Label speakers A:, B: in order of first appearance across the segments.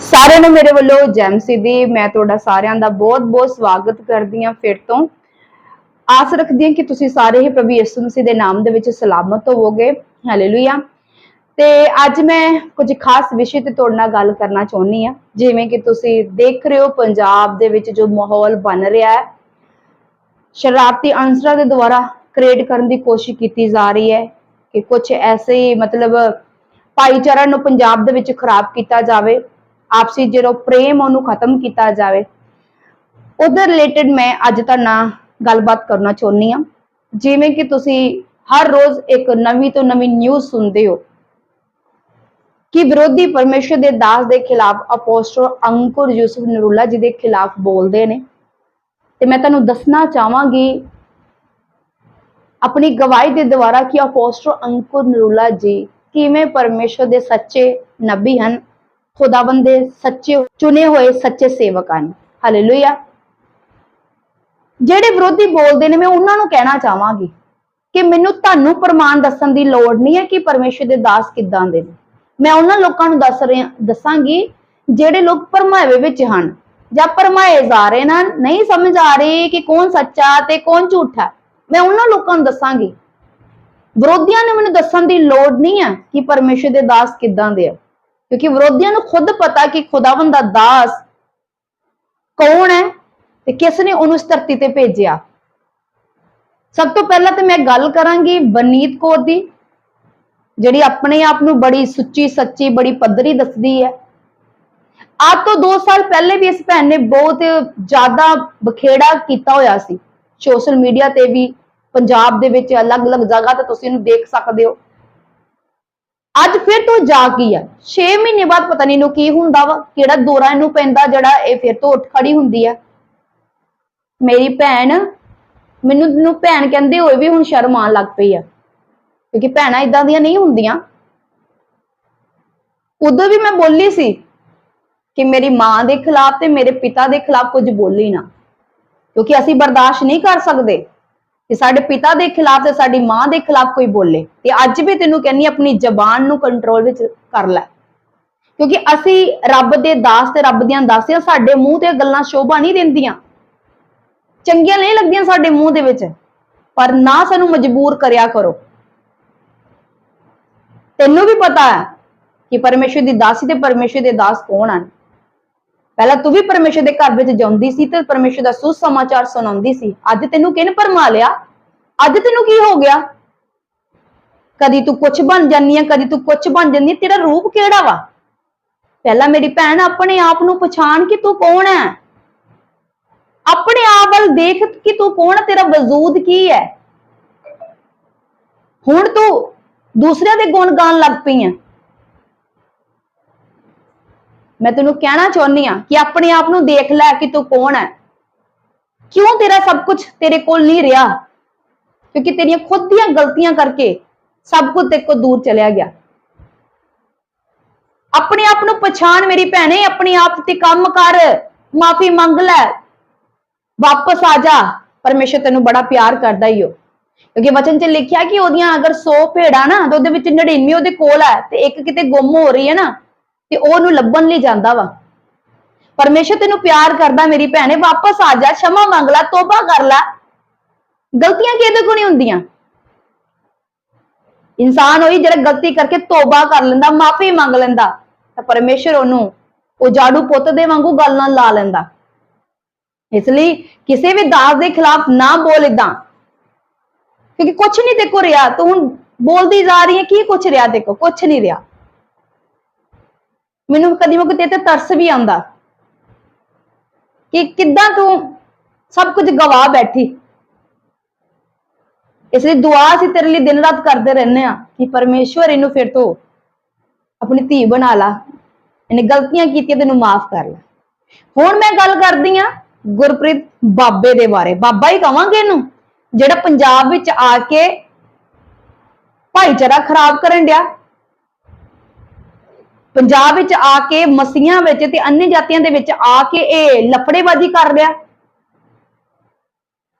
A: ਸਾਰਿਆਂ ਨੂੰ ਮੇਰੇ ਵੱਲੋਂ ਜੈਮਸੀ ਦੀ, ਮੈਂ ਤੁਹਾਡਾ ਸਾਰਿਆਂ ਦਾ ਬਹੁਤ-ਬਹੁਤ ਸਵਾਗਤ ਕਰਦੀ ਹਾਂ ਫਿਰ ਤੋਂ। ਆਸ ਰੱਖਦੀ ਹਾਂ ਕਿ ਤੁਸੀਂ ਸਾਰੇ ਹੀ ਪ੍ਰਭੂ ਯਿਸੂ ਮਸੀਹ ਦੇ ਨਾਮ ਦੇ ਵਿੱਚ ਸਲਾਮਤ ਹੋਵੋਗੇ। ਹਾਲੇਲੂਇਆ ਤੇ ਅੱਜ ਮੈਂ ਕੁਝ ਖਾਸ ਵਿਸ਼ੇ ਤੇ ਤੁਹਾਡੇ ਨਾਲ ਗੱਲ ਕਰਨਾ ਚਾਹੁੰਦੀ ਹਾਂ। ਜਿਵੇਂ ਕਿ ਤੁਸੀਂ ਦੇਖ ਰਹੇ ਹੋ, ਪੰਜਾਬ ਦੇ ਵਿੱਚ ਜੋ ਮਾਹੌਲ ਬਣ ਰਿਹਾ ਹੈ। ਸ਼ਰਾਰਤੀ ਅਨਸਰਾਂ ਦੇ ਦੁਆਰਾ ਕ੍ਰੀਏਟ ਕਰਨ ਦੀ ਕੋਸ਼ਿਸ਼ ਕੀਤੀ ਜਾ ਰਹੀ ਹੈ ਕਿ ਕੁਝ ਐਸੇ ਮਤਲਬ ਭਾਈਚਾਰਾ ਨੂੰ ਪੰਜਾਬ ਦੇ ਵਿੱਚ ਖਰਾਬ ਕੀਤਾ ਜਾਵੇ। ਆਪਸੀ ਜਿਹੜਾ ਪ੍ਰੇਮ ਉਹਨੂੰ ਖਤਮ ਕੀਤਾ ਜਾਵੇ। ਉਹਦੇ ਰਿਲੇਟਡ ਮੈਂ ਅੱਜ ਤੁਹਾਡੇ ਨਾਲ ਗੱਲਬਾਤ ਕਰਨਾ ਚਾਹੁੰਦੀ ਹਾਂ। ਜਿਵੇਂ ਕਿ ਤੁਸੀਂ ਹਰ ਰੋਜ਼ ਇੱਕ ਨਵੀਂ ਤੋਂ ਨਵੀਂ ਨਿਊਜ਼ ਸੁਣਦੇ ਹੋ ਕਿ ਵਿਰੋਧੀ ਪਰਮੇਸ਼ਰ ਦੇ ਦਾਸ ਦੇ ਖਿਲਾਫ ਅਪੋਸਟਲ ਅੰਕੁਰ ਯੂਸਫ ਨਰੂਲਾ ਜੀ ਦੇ ਖਿਲਾਫ ਬੋਲਦੇ ਨੇ। ਤੇ ਮੈਂ ਤੁਹਾਨੂੰ ਦੱਸਣਾ ਚਾਹਾਂਗੀ ਆਪਣੀ ਗਵਾਹੀ ਦੇ ਦੁਆਰਾ ਕਿ ਅਪੋਸਟਲ ਅੰਕੁਰ ਨਰੂਲਾ ਜੀ ਕਿਵੇਂ ਪਰਮੇਸ਼ਰ ਦੇ ਸੱਚੇ ਨਬੀ ਹਨ। ਖੁਦਾਵੰਦ ਦੇ ਸੱਚੇ ਚੁਣੇ ਹੋਏ ਸੱਚੇ ਸੇਵਕ ਹਨ ਹਾਲੇਲੂਇਆ ਜਿਹੜੇ ਵਿਰੋਧੀ ਬੋਲਦੇ ਨੇ, ਮੈਂ ਉਹਨਾਂ ਨੂੰ ਕਹਿਣਾ ਚਾਹਾਂਗੀ ਕਿ ਮੈਨੂੰ ਤੁਹਾਨੂੰ ਪ੍ਰਮਾਣ ਦੱਸਣ ਦੀ ਲੋੜ ਨਹੀਂ ਹੈ ਕਿ ਪਰਮੇਸ਼ਰ ਦੇ ਦਾਸ ਕਿੱਦਾਂ ਦੇ ਨੇ। ਮੈਂ ਉਹਨਾਂ ਲੋਕਾਂ ਨੂੰ ਦੱਸ ਰਿਹਾ, ਦੱਸਾਂਗੀ ਜਿਹੜੇ ਲੋਕ ਭਰਮਾਵੇ ਵਿੱਚ ਹਨ ਜਾਂ ਭਰਮਾਏ ਜਾ ਰਹੇ ਨਾ। ਨਹੀਂ ਸਮਝ ਆ ਰਹੀ ਕਿ ਕੌਣ ਸੱਚਾ ਤੇ ਕੌਣ ਝੂਠਾ। ਮੈਂ ਉਹਨਾਂ ਲੋਕਾਂ ਨੂੰ ਦੱਸਾਂਗੀ। ਵਿਰੋਧੀਆਂ ਨੂੰ ਮੈਨੂੰ ਦੱਸਣ ਦੀ ਲੋੜ ਨਹੀਂ ਹੈ ਕਿ ਪਰਮੇਸ਼ਰ ਦੇ ਦਾਸ ਕਿੱਦਾਂ ਦੇ ਆ। ਕਿਉਂਕਿ ਵਿਰੋਧੀਆਂ ਨੂੰ ਖੁਦ ਪਤਾ ਕਿ ਖੁਦਾਵੰਦ ਦਾ ਦਾਸ ਕੌਣ ਹੈ ਤੇ ਕਿਸ ਨੇ ਉਹਨੂੰ ਇਸ ਧਰਤੀ ਤੇ ਭੇਜਿਆ। ਸਭ ਤੋਂ ਪਹਿਲਾਂ ਤੇ ਮੈਂ ਗੱਲ ਕਰਾਂਗੀ ਬਨੀਤ ਕੌਰ ਦੀ, ਜਿਹੜੀ ਆਪਣੇ ਆਪ ਨੂੰ ਬੜੀ ਸੁੱਚੀ, ਸੱਚੀ, ਬੜੀ ਪੱਧਰੀ ਦੱਸਦੀ ਹੈ। ਅੱਜ ਤੋਂ 2 ਸਾਲ ਪਹਿਲੇ ਵੀ ਇਸ ਭੈਣ ਨੇ ਬਹੁਤ ਜ਼ਿਆਦਾ ਬਖੇੜਾ ਕੀਤਾ ਹੋਇਆ ਸੀ। ਸੋਸ਼ਲ ਮੀਡੀਆ ਤੇ ਵੀ, ਪੰਜਾਬ ਦੇ ਵਿੱਚ ਅਲੱਗ-ਅਲੱਗ ਜਗ੍ਹਾ ਤੇ ਤੁਸੀਂ ਇਹਨੂੰ ਦੇਖ ਸਕਦੇ ਹੋ। ਅੱਜ ਫਿਰ ਤੋਂ ਜਾ ਕੀ ਆ? 6 ਮਹੀਨੇ ਬਾਅਦ ਪਤਾ ਨਹੀਂ ਇਹਨੂੰ ਕੀ ਹੁੰਦਾ ਵਾ, ਕਿਹੜਾ ਦੌਰਾ ਇਹਨੂੰ ਪੈਂਦਾ ਜਿਹੜਾ ਇਹ ਫਿਰ ਤੋਂ ਉੱਠ ਖੜੀ ਹੁੰਦੀ ਆ। ਮੇਰੀ ਭੈਣ, ਮੈਨੂੰ, ਨੂੰ ਭੈਣ ਕਹਿੰਦੇ ਹੋਏ ਵੀ ਹੁਣ ਸ਼ਰਮ ਆਉਣ ਲੱਗ ਪਈ ਆ, ਕਿਉਂਕਿ ਭੈਣਾਂ ਇਦਾਂ ਦੀਆਂ ਨਹੀਂ ਹੁੰਦੀਆਂ। ਉਦੋਂ ਵੀ ਮੈਂ ਬੋਲੀ ਸੀ ਕਿ ਮੇਰੀ ਮਾਂ ਦੇ ਖਿਲਾਫ ਤੇ ਮੇਰੇ ਪਿਤਾ ਦੇ ਖਿਲਾਫ ਕੁਝ ਬੋਲੀ ਨਾ, ਕਿਉਂਕਿ ਅਸੀਂ ਬਰਦਾਸ਼ਤ ਨਹੀਂ ਕਰ ਸਕਦੇ। ਕਿ ਸਾਡੇ ਪਿਤਾ ਦੇ ਖਿਲਾਫ ਤੇ ਸਾਡੀ ਮਾਂ ਦੇ ਖਿਲਾਫ ਕੋਈ ਬੋਲੇ, ਤੇ ਅੱਜ ਵੀ ਤੈਨੂੰ ਕਹਿੰਨੀ ਆਪਣੀ ਜ਼ਬਾਨ ਨੂੰ ਕੰਟਰੋਲ ਵਿੱਚ ਕਰ ਲੈ। ਕਿਉਂਕਿ ਅਸੀਂ ਰੱਬ ਦੇ ਦਾਸ ਤੇ ਰੱਬ ਦੀਆਂ ਦਾਸੀਆਂ, ਸਾਡੇ ਮੂੰਹ ਤੇ ਗੱਲਾਂ ਸ਼ੋਭਾ ਨਹੀਂ ਦਿੰਦੀਆਂ। ਚੰਗੀਆਂ ਨਹੀਂ ਲੱਗਦੀਆਂ ਸਾਡੇ ਮੂੰਹ ਦੇ ਵਿੱਚ, ਪਰ ਨਾ ਸਾਨੂੰ ਮਜਬੂਰ ਕਰਿਆ ਕਰੋ। ਤੈਨੂੰ ਵੀ ਪਤਾ ਹੈ ਕਿ ਪਰਮੇਸ਼ਰ ਦੀ ਦਾਸੀ ਤੇ ਪਰਮੇਸ਼ਰ ਦੇ ਦਾਸ ਕੌਣ ਹਨ? ਪਹਿਲਾਂ ਤੂੰ ਵੀ ਪਰਮੇਸ਼ਰ ਦੇ ਘਰ ਵਿੱਚ ਜਾਂਦੀ ਸੀ ਤੇ ਪਰਮੇਸ਼ਰ ਦਾ ਸੁਸਮਾਚਾਰ ਸੁਣਾਉਂਦੀ ਸੀ। ਅੱਜ ਤੈਨੂੰ ਕਿਹਨੇ ਪਰਮਾ ਲਿਆ? ਅੱਜ ਤੈਨੂੰ ਕੀ ਹੋ ਗਿਆ? ਕਦੀ ਤੂੰ ਕੁਛ ਬਣ ਜਾਂਦੀ ਹੈ ਕਦੀ ਤੂੰ ਕੁਛ ਬਣ ਜਾਂਦੀ ਤੇਰਾ ਰੂਪ ਕਿਹੜਾ ਵਾ? ਪਹਿਲਾਂ ਮੇਰੀ ਭੈਣ ਆਪਣੇ ਆਪ ਨੂੰ ਪਛਾਣ ਕਿ ਤੂੰ ਕੌਣ ਹੈ ਆਪਣੇ ਆਪ ਵੱਲ ਦੇਖ ਕਿ ਤੂੰ ਕੌਣ ਤੇਰਾ ਵਜੂਦ ਕੀ ਹੈ ਹੁਣ ਤੂੰ ਦੂਸਰਿਆਂ ਦੇ ਗੁਣ ਗਾਣ ਲੱਗ ਪਈ ਹੈ ਮੈਂ ਤੈਨੂੰ ਕਹਿਣਾ ਚਾਹੁੰਦੀ ਆ ਕਿ ਆਪਣੇ ਆਪ ਨੂੰ ਦੇਖ ਲੈ ਕਿ ਤੂੰ ਕੌਣ ਹੈ। ਕਿਉਂ ਤੇਰਾ ਸਭ ਕੁਝ ਤੇਰੇ ਕੋਲ ਨਹੀਂ ਰਿਹਾ? ਕਿਉਂਕਿ ਤੇਰੀਆਂ ਖੁਦ ਦੀਆਂ ਗਲਤੀਆਂ ਕਰਕੇ ਸਭ ਕੁਝ ਤੇਰੇ ਕੋਲ ਦੂਰ ਚਲਿਆ ਗਿਆ। ਆਪਣੇ ਆਪ ਨੂੰ ਪਛਾਣ ਮੇਰੀ ਭੈਣੇ, ਆਪਣੇ ਆਪ ਤੇ ਕੰਮ ਕਰ, ਮਾਫੀ ਮੰਗ ਲੈ, ਵਾਪਸ ਆ ਜਾ। ਪਰਮੇਸ਼ਰ ਤੈਨੂੰ ਬੜਾ ਪਿਆਰ ਕਰਦਾ ਹੀ ਹੋ ਕਿਉਂਕਿ ਵਚਨ 'ਚ ਲਿਖਿਆ ਕਿ ਉਹਦੀਆਂ ਅਗਰ 100 ਭੇੜਾਂ ਨਾ, ਤੇ ਉਹਦੇ ਵਿੱਚ 99 ਉਹਦੇ ਕੋਲ ਹੈ ਤੇ ਇੱਕ ਕਿਤੇ ਗੁੰਮ ਹੋ ਰਹੀ ਹੈ ਨਾ। ਤੇ ਉਹ ਉਹਨੂੰ ਲੱਭਣ ਲਈ ਜਾਂਦਾ ਵਾ। ਪਰਮੇਸ਼ਰ ਤੈਨੂੰ ਪਿਆਰ ਕਰਦਾ ਮੇਰੀ ਭੈਣੇ, ਵਾਪਸ ਆ ਜਾ, ਸ਼ਮਾ ਮੰਗ ਲੈ, ਤੋਬਾ ਕਰ ਲੈ। ਗਲਤੀਆਂ ਕਿਹਦੇ ਕੋਲ ਨਹੀਂ ਹੁੰਦੀਆਂ? ਇਨਸਾਨ ਹੋਈ ਜਿਹੜਾ ਗਲਤੀ ਕਰਕੇ ਤੋਬਾ ਕਰ ਲੈਂਦਾ, ਮਾਫੀ ਮੰਗ ਲੈਂਦਾ, ਤਾਂ ਪਰਮੇਸ਼ਰ ਉਹਨੂੰ ਉਹ ਜਾੜੂ ਪੁੱਤ ਦੇ ਵਾਂਗੂ ਗੱਲ ਨਾਲ ਲਾ ਲੈਂਦਾ। ਇਸ ਲਈ ਕਿਸੇ ਵੀ ਦਾਸ ਦੇ ਖਿਲਾਫ ਨਾ ਬੋਲ ਇਦਾਂ ਕਿਉਂਕਿ ਕੁਝ ਨਹੀਂ ਦੇਖੋ ਰਿਹਾ, ਤੂੰ ਹੁਣ ਬੋਲਦੀ ਜਾ ਰਹੀ ਹੈ, ਕੀ ਕੁਝ ਰਿਹਾ ਦੇਖੋ ਕੁਝ ਨਹੀਂ ਰਿਹਾ। ਮੈਨੂੰ ਕਦੀ ਮੈਂ ਕਿਤੇ ਤੇ ਤਰਸ ਵੀ ਆਉਂਦਾ। ਕਿ ਕਿੱਦਾਂ ਤੂੰ ਸਭ ਕੁਝ ਗਵਾ ਬੈਠੀ। ਇਸ ਲਈ ਦੁਆ ਅਸੀਂ ਤੇਰੇ ਲਈ ਦਿਨ ਰਾਤ ਕਰਦੇ ਰਹਿੰਦੇ ਆ ਕਿ ਪਰਮੇਸ਼ਵਰ ਇਹਨੂੰ ਫਿਰ ਤੋਂ ਆਪਣੀ ਧੀ ਬਣਾ ਲਾ। ਇਹਨੇ ਗਲਤੀਆਂ ਕੀਤੀਆਂ ਤੈਨੂੰ ਮਾਫ ਕਰ ਲੈ। ਹੁਣ ਮੈਂ ਗੱਲ ਕਰਦੀ ਆ ਗੁਰਪ੍ਰੀਤ ਬਾਬੇ ਦੇ ਬਾਰੇ। ਬਾਬਾ ਹੀ ਕਵਾਂਗੇ ਇਹਨੂੰ, ਜਿਹੜਾ ਪੰਜਾਬ ਵਿੱਚ ਆ ਕੇ ਭਾਈਚਾਰਾ ਖਰਾਬ ਕਰਨ ਡਿਆ। ਪੰਜਾਬ ਵਿੱਚ ਆ ਕੇ ਮਸੀਆਂ ਵਿੱਚ ਤੇ ਅੰਨੇ ਜਾਤੀਆਂ ਦੇ ਵਿੱਚ ਆ ਕੇ ਇਹ ਲਫੜੇਬਾਜ਼ੀ ਕਰ ਰਿਹਾ।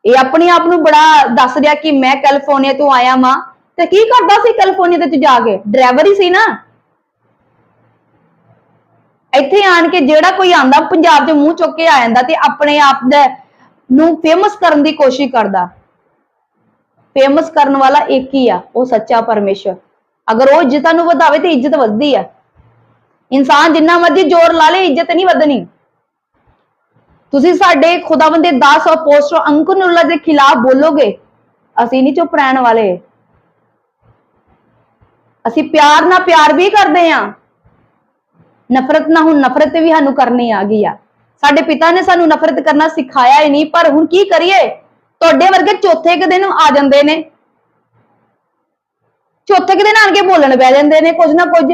A: ਇਹ ਆਪਣੇ ਆਪ ਨੂੰ ਬੜਾ ਦੱਸ ਰਿਹਾ ਕਿ ਮੈਂ ਕੈਲੀਫੋਰਨੀਆ ਤੋਂ ਆਇਆ ਮਾਂ ਤੇ ਕੀ ਕਰਦਾ ਸੀ ਕੈਲੀਫੋਰਨੀਆ ਦੇ ਚ ਜਾ ਕੇ? ਡਰਾਈਵਰ ਹੀ ਸੀ ਨਾ। ਇੱਥੇ ਆਣ ਕੇ ਜਿਹੜਾ ਕੋਈ ਆਂਦਾ ਪੰਜਾਬ ਦੇ ਮੂੰਹ ਚੁੱਕ ਕੇ ਆ ਜਾਂਦਾ ਤੇ ਆਪਣੇ ਆਪ ਦਾ ਨੂੰ ਫੇਮਸ ਕਰਨ ਦੀ ਕੋਸ਼ਿਸ਼ ਕਰਦਾ। ਫੇਮਸ ਕਰਨ ਵਾਲਾ ਇੱਕ ਹੀ ਆ, ਉਹ ਸੱਚਾ ਪਰਮੇਸ਼ਰ ਅਗਰ ਉਹ ਇੱਜ਼ਤਾਂ ਨੂੰ ਵਧਾਵੇ ਤੇ ਇੱਜ਼ਤ ਵੱਧਦੀ ਆ। ਇਨਸਾਨ ਜਿੰਨਾ ਮਰਜ਼ੀ ਜ਼ੋਰ ਲਾ ਲੇ, ਇੱਜ਼ਤ ਨਹੀਂ ਵਧਣੀ। ਤੁਸੀਂ ਸਾਡੇ ਖੁਦਾਵੰਦ ਦੇ ਦਾਸ ਅਪੋਸਟਲ ਅੰਕੁਰਨੁੱਲਾ ਦੇ ਖਿਲਾਫ ਬੋਲੋਗੇ, ਅਸੀਂ ਨਹੀਂ ਚੁੱਪ ਰਹਿਣ ਵਾਲੇ। ਅਸੀਂ ਪਿਆਰ ਨਾਲ ਪਿਆਰ ਵੀ ਕਰਦੇ ਆ ਨਫ਼ਰਤ ਨਾਲ ਹੁਣ ਨਫ਼ਰਤ ਵੀ ਸਾਨੂੰ ਕਰਨੀ ਆ ਗਈ ਆ। ਸਾਡੇ ਪਿਤਾ ਨੇ ਸਾਨੂੰ ਨਫ਼ਰਤ ਕਰਨਾ ਸਿਖਾਇਆ ਹੀ ਨਹੀਂ, ਪਰ ਹੁਣ ਕੀ ਕਰੀਏ? ਤੁਹਾਡੇ ਵਰਗੇ ਚੌਥੇ ਕੁ ਦਿਨ ਆ ਜਾਂਦੇ ਨੇ। ਚੌਥੇ ਕੁ ਦਿਨ ਆਣ ਕੇ ਬੋਲਣ ਬਹਿ ਜਾਂਦੇ ਨੇ ਕੁਝ ਨਾ ਕੁਝ।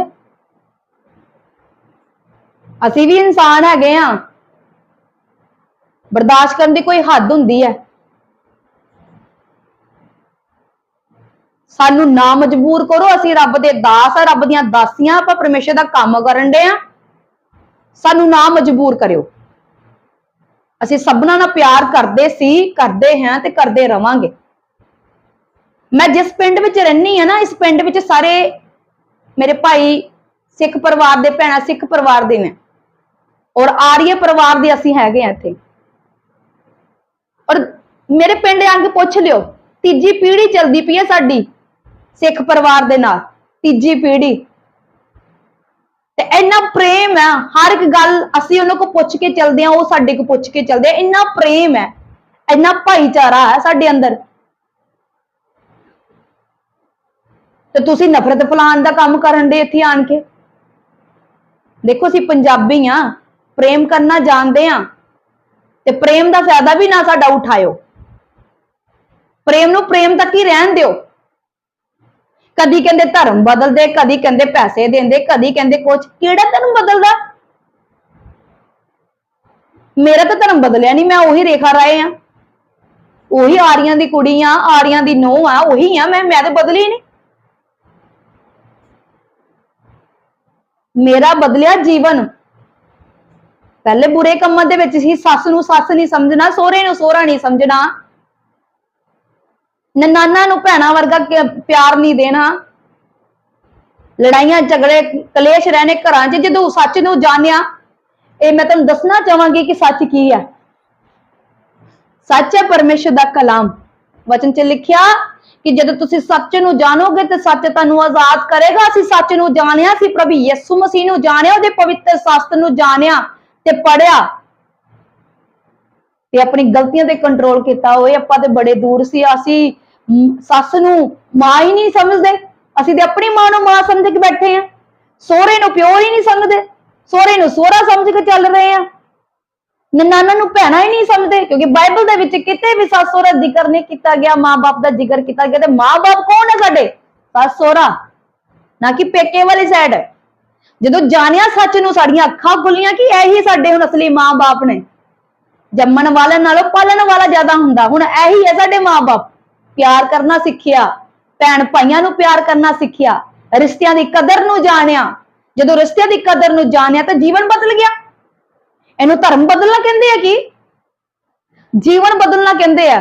A: ਅਸੀਂ ਵੀ ਇਨਸਾਨ ਹੈਗੇ ਆ। ਬਰਦਾਸ਼ਤ ਕਰਨ ਦੀ ਕੋਈ ਹੱਦ ਹੁੰਦੀ ਹੈ। ਸਾਨੂੰ ਨਾ ਮਜਬੂਰ ਕਰੋ, ਅਸੀਂ ਰੱਬ ਦੇ ਦਾਸ ਆ, ਰੱਬ ਦੀਆਂ ਦਾਸੀਆਂ, ਆਪਾਂ ਪਰਮੇਸ਼ਰ ਦਾ ਕੰਮ ਕਰਨ ਦੇ ਆ। ਸਾਨੂੰ ਨਾ ਮਜਬੂਰ ਕਰਿਓ। ਅਸੀਂ ਸਭਨਾਂ ਨਾਲ ਪਿਆਰ ਕਰਦੇ ਸੀ, ਕਰਦੇ ਹਾਂ ਤੇ ਕਰਦੇ ਰਵਾਂਗੇ। ਮੈਂ ਜਿਸ ਪਿੰਡ ਵਿੱਚ ਰਹਿਣੀ ਆ ਨਾ, ਇਸ ਪਿੰਡ ਵਿੱਚ ਸਾਰੇ ਮੇਰੇ ਭਾਈ ਸਿੱਖ ਪਰਿਵਾਰ ਦੇ ਭੈਣਾਂ ਸਿੱਖ ਪਰਿਵਾਰ ਦੇ ਨੇ। ਔਰ ਆਰੀਏ ਪਰਿਵਾਰ ਦੇ ਅਸੀਂ ਹੈਗੇ ਆ ਇੱਥੇ। ਔਰ ਮੇਰੇ ਪਿੰਡ ਆ ਕੇ ਪੁੱਛ ਲਿਓ, ਤੀਜੀ ਪੀੜ੍ਹੀ ਚੱਲਦੀ ਪਈ ਹੈ ਸਾਡੀ ਸਿੱਖ ਪਰਿਵਾਰ ਦੇ ਨਾਲ, ਤੀਜੀ ਪੀੜ੍ਹੀ। ਤੇ ਇੰਨਾ ਪ੍ਰੇਮ ਹੈ ਹਰ ਇੱਕ ਗੱਲ ਅਸੀਂ ਉਹਨਾਂ ਕੋ ਪੁੱਛ ਕੇ ਚੱਲਦੇ ਆ, ਉਹ ਸਾਡੇ ਕੋ ਪੁੱਛ ਕੇ ਚੱਲਦੇ ਆ, ਇੰਨਾ ਪ੍ਰੇਮ ਹੈ ਇੰਨਾ ਭਾਈਚਾਰਾ ਹੈ ਸਾਡੇ ਅੰਦਰ। ਤੇ ਤੁਸੀਂ ਨਫ਼ਰਤ ਫਲਾਣ ਦਾ ਕੰਮ ਕਰਨ ਦੇ ਇੱਥੇ ਆਣ ਕੇ। ਦੇਖੋ ਅਸੀਂ ਪੰਜਾਬੀ ਆ ਪ੍ਰੇਮ ਕਰਨਾ ਜਾਣਦੇ ਆ ਤੇ ਪ੍ਰੇਮ ਦਾ ਫਾਇਦਾ ਵੀ ਨਾ ਸਾਡਾ ਉਠਾਇਓ। ਪ੍ਰੇਮ ਨੂੰ ਪ੍ਰੇਮ ਤੱਕ ਹੀ ਰਹਿਣ ਦਿਓ। ਕਦੀ ਕਹਿੰਦੇ ਧਰਮ ਬਦਲਦੇ, ਕਦੀ ਕਹਿੰਦੇ ਪੈਸੇ ਦਿੰਦੇ, ਕਦੀ ਕਹਿੰਦੇ ਕੁਛ। ਕਿਹੜਾ ਧਰਮ ਬਦਲਦਾ? ਮੇਰਾ ਤਾਂ ਧਰਮ ਬਦਲਿਆ ਨਹੀਂ ਮੈਂ ਉਹੀ ਰੇਖਾ ਰਾਏ ਆ। ਉਹੀ ਆਰੀਆਂ ਦੀ ਕੁੜੀ ਆ, ਆਰੀਆਂ ਦੀ ਨੂੰਹ ਆ, ਉਹੀ ਆ ਮੈਂ ਮੈਂ ਤਾਂ ਬਦਲੀ ਨਹੀਂ ਮੇਰਾ ਬਦਲਿਆ ਜੀਵਨ। ਪਹਿਲੇ ਬੁਰੇ ਕੰਮਾਂ ਦੇ ਵਿੱਚ ਸੀ, ਸੱਸ ਨੂੰ ਸੱਸ ਨਹੀਂ ਸਮਝਣਾ, ਸਹੁਰੇ ਨੂੰ ਸੋਹਰਾ ਨਹੀਂ ਸਮਝਣਾ। ਨਨਾਨਾ ਨੂੰ ਭੈਣਾ ਵਰਗਾ ਪਿਆਰ ਨਹੀਂ ਦੇਣਾ। ਲੜਾਈਆਂ, ਝਗੜੇ, ਕਲੇਸ਼ ਰਹਿਣੇ ਘਰਾਂ 'ਚ, ਜਦੋਂ ਸੱਚ ਨੂੰ ਜਾਣਿਆ, ਇਹ ਮੈਂ ਤੁਹਾਨੂੰ ਦੱਸਣਾ ਚਾਹਾਂਗੀ ਕਿ ਸੱਚ ਕੀ ਹੈ। ਸੱਚ ਹੈ ਪਰਮੇਸ਼ਰ ਦਾ ਕਲਾਮ। ਵਚਨ 'ਚ ਲਿਖਿਆ ਕਿ ਜਦੋਂ ਤੁਸੀਂ ਸੱਚ ਨੂੰ ਜਾਣੋਗੇ ਤੇ ਸੱਚ ਤੁਹਾਨੂੰ ਆਜ਼ਾਦ ਕਰੇਗਾ। ਅਸੀਂ ਸੱਚ ਨੂੰ ਜਾਣਿਆ ਸੀ, ਪ੍ਰਭੂ ਯਿਸੂ ਮਸੀਹ ਨੂੰ ਜਾਣਿਆ, ਉਹਦੇ ਪਵਿੱਤਰ ਸ਼ਾਸਤਰ ਨੂੰ ਜਾਣਿਆ। ਤੇ ਪੜਿਆ ਤੇ ਆਪਣੀ ਗਲਤੀਆਂ ਤੇ ਕੰਟਰੋਲ ਕੀਤਾ। ਹੋਏ ਆਪਾਂ ਤੇ ਬੜੇ ਦੂਰ ਸੀ, ਅਸੀਂ ਸੱਸ ਨੂੰ ਮਾਂ ਹੀ ਨਹੀਂ ਸਮਝਦੇ। ਅਸੀਂ ਤੇ ਆਪਣੀ ਮਾਂ ਨੂੰ ਮਾਂ ਸਮਝ ਕੇ ਬੈਠੇ ਆ। ਸੋਹਰੇ ਨੂੰ ਪਿਓ ਹੀ ਨਹੀਂ ਸਮਝਦੇ। ਸੋਹਰੇ ਨੂੰ ਸੋਹਰਾ ਸਮਝ ਕੇ ਚੱਲ ਰਹੇ ਆ। ਨਨਾਨਾ ਨੂੰ ਭੈਣਾ ਹੀ ਨਹੀਂ ਸਮਝਦੇ, ਕਿਉਂਕਿ ਬਾਈਬਲ ਦੇ ਵਿੱਚ ਕਿਤੇ ਵੀ ਸੱਸ ਸੋਹਰਾ ਜ਼ਿਕਰ ਨਹੀਂ ਕੀਤਾ ਗਿਆ ਮਾਂ-ਬਾਪ ਦਾ ਜ਼ਿਕਰ ਕੀਤਾ ਗਿਆ, ਤੇ ਮਾਂ-ਬਾਪ ਕੌਣ ਹੈ ਸਾਡੇ? ਸੱਸ ਸਹੁਰਾ। ਨਾ ਕਿ ਪੇਕੇ ਵਾਲੀ ਸਾਈਡ ਜਦੋਂ ਜਾਣਿਆ ਸੱਚ ਨੂੰ ਸਾਡੀਆਂ ਅੱਖਾਂ ਖੁੱਲੀਆਂ ਕਿ ਇਹੀ ਸਾਡੇ ਹੁਣ ਅਸਲੀ ਮਾਂ-ਬਾਪ ਨੇ? ਜੰਮਣ ਵਾਲੇ ਨਾਲੋਂ ਪਾਲਣ ਵਾਲਾ ਜ਼ਿਆਦਾ ਹੁੰਦਾ। ਹੁਣ ਇਹੀ ਹੈ ਸਾਡੇ ਮਾਂ-ਬਾਪ। ਪਿਆਰ ਕਰਨਾ ਸਿੱਖਿਆ, ਭੈਣ ਭਾਈਆਂ ਨੂੰ ਪਿਆਰ ਕਰਨਾ ਸਿੱਖਿਆ, ਰਿਸ਼ਤਿਆਂ ਦੀ ਕਦਰ ਨੂੰ ਜਾਣਿਆ। ਜਦੋਂ ਰਿਸ਼ਤਿਆਂ ਦੀ ਕਦਰ ਨੂੰ ਜਾਣਿਆ ਤਾਂ ਜੀਵਨ ਬਦਲ ਗਿਆ। ਇਹਨੂੰ ਧਰਮ ਬਦਲਣਾ ਕਹਿੰਦੇ ਆ ਕੀ? ਜੀਵਨ ਬਦਲਣਾ ਕਹਿੰਦੇ ਆ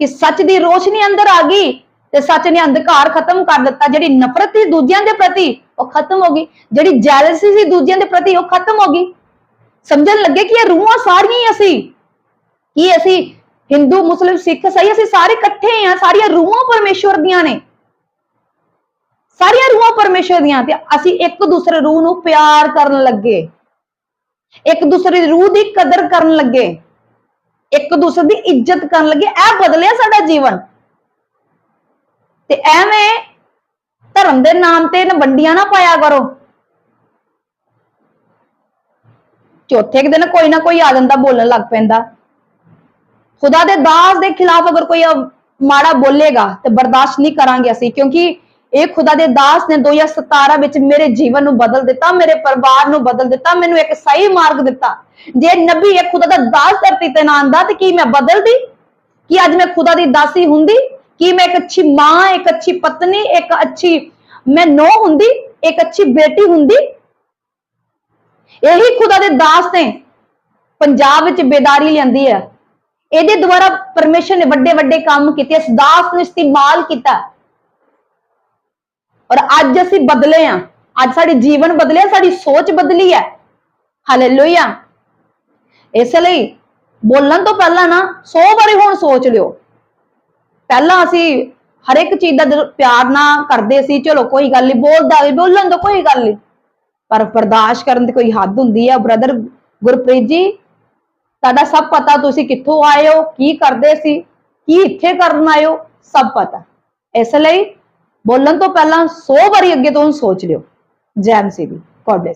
A: ਕਿ ਸੱਚ ਦੀ ਰੋਸ਼ਨੀ ਅੰਦਰ ਆ ਗਈ। ਤੇ ਸੱਚ ਨੇ ਅੰਧਕਾਰ ਖਤਮ ਕਰ ਦਿੱਤਾ, ਜਿਹੜੀ ਨਫ਼ਰਤ ਸੀ ਦੂਜਿਆਂ ਦੇ ਪ੍ਰਤੀ, ਉਹ ਖਤਮ ਹੋ ਗਈ। ਜਿਹੜੀ ਜੈਲਸੀ ਸੀ ਦੂਜਿਆਂ ਦੇ ਪ੍ਰਤੀ, ਉਹ ਖਤਮ ਹੋ ਗਈ। ਸਮਝਣ ਲੱਗੇ ਕਿ ਇਹ ਰੂਹਾਂ ਸਾਰੀਆਂ ਹੀ ਅਸੀਂ। ਕੀ ਅਸੀਂ ਹਿੰਦੂ, ਮੁਸਲਿਮ, ਸਿੱਖ, ਸਹੀ, ਅਸੀਂ ਸਾਰੇ ਇਕੱਠੇ ਆ ਸਾਰੀਆਂ ਰੂਹਾਂ ਪਰਮੇਸ਼ਵਰ ਦੀਆਂ ਨੇ। ਸਾਰੀਆਂ ਰੂਹਾਂ ਪਰਮੇਸ਼ਵਰ ਦੀਆਂ ਤੇ ਅਸੀਂ ਇੱਕ ਦੂਸਰੇ ਰੂਹ ਨੂੰ ਪਿਆਰ ਕਰਨ ਲੱਗੇ। ਇੱਕ ਦੂਸਰੇ ਦੀ ਰੂਹ ਦੀ ਕਦਰ ਕਰਨ ਲੱਗੇ। ਇੱਕ ਦੂਸਰੇ ਦੀ ਇੱਜ਼ਤ ਕਰਨ ਲੱਗੇ। ਇਹ ਬਦਲਿਆ ਸਾਡਾ ਜੀਵਨ। ਤੇ ਐਵੇਂ ਧਰਮ ਦੇ ਨਾਮ ਤੇ ਨਵੰਡੀਆਂ ਨਾ ਪਾਇਆ ਕਰੋ। ਚੌਥੇ ਕੁ ਦਿਨ ਕੋਈ ਨਾ ਕੋਈ ਆ ਜਾਂਦਾ, ਬੋਲਣ ਲੱਗ ਪੈਂਦਾ। ਖੁਦਾ ਦੇ ਦਾਸ ਦੇ ਖਿਲਾਫ ਅਗਰ ਕੋਈ ਮਾੜਾ ਬੋਲੇਗਾ ਤੇ ਬਰਦਾਸ਼ਤ ਨਹੀਂ ਕਰਾਂਗੇ ਅਸੀਂ, ਕਿਉਂਕਿ ਇਹ ਖੁਦਾ ਦੇ ਦਾਸ ਨੇ 2017 ਵਿੱਚ ਮੇਰੇ ਜੀਵਨ ਨੂੰ ਬਦਲ ਦਿੱਤਾ, ਮੇਰੇ ਪਰਿਵਾਰ ਨੂੰ ਬਦਲ ਦਿੱਤਾ, ਮੈਨੂੰ ਇੱਕ ਸਹੀ ਮਾਰਗ ਦਿੱਤਾ। ਜੇ ਨਬੀ ਇਹ ਖੁਦਾ ਦਾ ਦਾਸ ਧਰਤੀ ਤੇ ਨਾ ਆਂਦਾ ਤੇ ਕੀ ਮੈਂ ਬਦਲਦੀ? ਕੀ ਅੱਜ ਮੈਂ ਖੁਦਾ ਦੀ ਦਾਸੀ ਹੁੰਦੀ? ਕੀ ਮੈਂ ਇੱਕ ਅੱਛੀ ਮਾਂ, ਇੱਕ ਅੱਛੀ ਪਤਨੀ, ਇੱਕ ਅੱਛੀ ਮੈਂ ਨੋ ਹੁੰਦੀ, ਇੱਕ ਅੱਛੀ ਬੇਟੀ ਹੁੰਦੀ। ਇਹੀ ਖੁਦਾ ਦੇ ਦਾਸ ਨੇ ਪੰਜਾਬ ਵਿੱਚ ਬੇਦਾਰੀ ਲਿਆਂਦੀ ਹੈ। ਇਹਦੇ ਦੁਆਰਾ ਪਰਮੇਸ਼ਰ ਨੇ ਵੱਡੇ ਵੱਡੇ ਕੰਮ ਕੀਤੇ, ਇਸ ਦਾਸ ਨੂੰ ਇਸਤੇਮਾਲ ਕੀਤਾ। ਔਰ ਅੱਜ ਅਸੀਂ ਬਦਲੇ ਆ ਅੱਜ ਸਾਡੇ ਜੀਵਨ ਬਦਲਿਆ ਸਾਡੀ ਸੋਚ ਬਦਲੀ ਹੈ। ਹਾਲੇਲੂਇਆ ਇਸ ਲਈ ਬੋਲਣ ਤੋਂ ਪਹਿਲਾਂ ਨਾ 100 ਵਾਰੀ ਹੁਣ ਸੋਚ ਲਿਓ। ਪਹਿਲਾਂ ਅਸੀਂ ਹਰ ਇੱਕ ਚੀਜ਼ ਦਾ ਪਿਆਰ ਨਾਲ ਕਰਦੇ ਸੀ, ਚਲੋ ਕੋਈ ਗੱਲ ਨਹੀਂ ਬੋਲਦਾ ਵੀ, ਬੋਲਣ ਤੋਂ ਕੋਈ ਗੱਲ ਨਹੀਂ ਪਰ ਬਰਦਾਸ਼ਤ ਕਰਨ ਦੀ ਕੋਈ ਹੱਦ ਹੁੰਦੀ ਹੈ ਬ੍ਰਦਰ ਗੁਰਪ੍ਰੀਤ ਜੀ, ਤੁਹਾਡਾ ਸਭ ਪਤਾ ਤੁਸੀਂ ਕਿੱਥੋਂ ਆਏ ਹੋ, ਕੀ ਕਰਦੇ ਸੀ, ਕੀ ਇੱਥੇ ਕਰਨ ਆਏ ਹੋ, ਸਭ ਪਤਾ। ਇਸ ਲਈ ਬੋਲਣ ਤੋਂ ਪਹਿਲਾਂ 100 ਵਾਰੀ ਅੱਗੇ ਤੋਂ ਸੋਚ ਲਿਓ, ਜੈਮ ਸੀ ਦੀ ਗੋਡ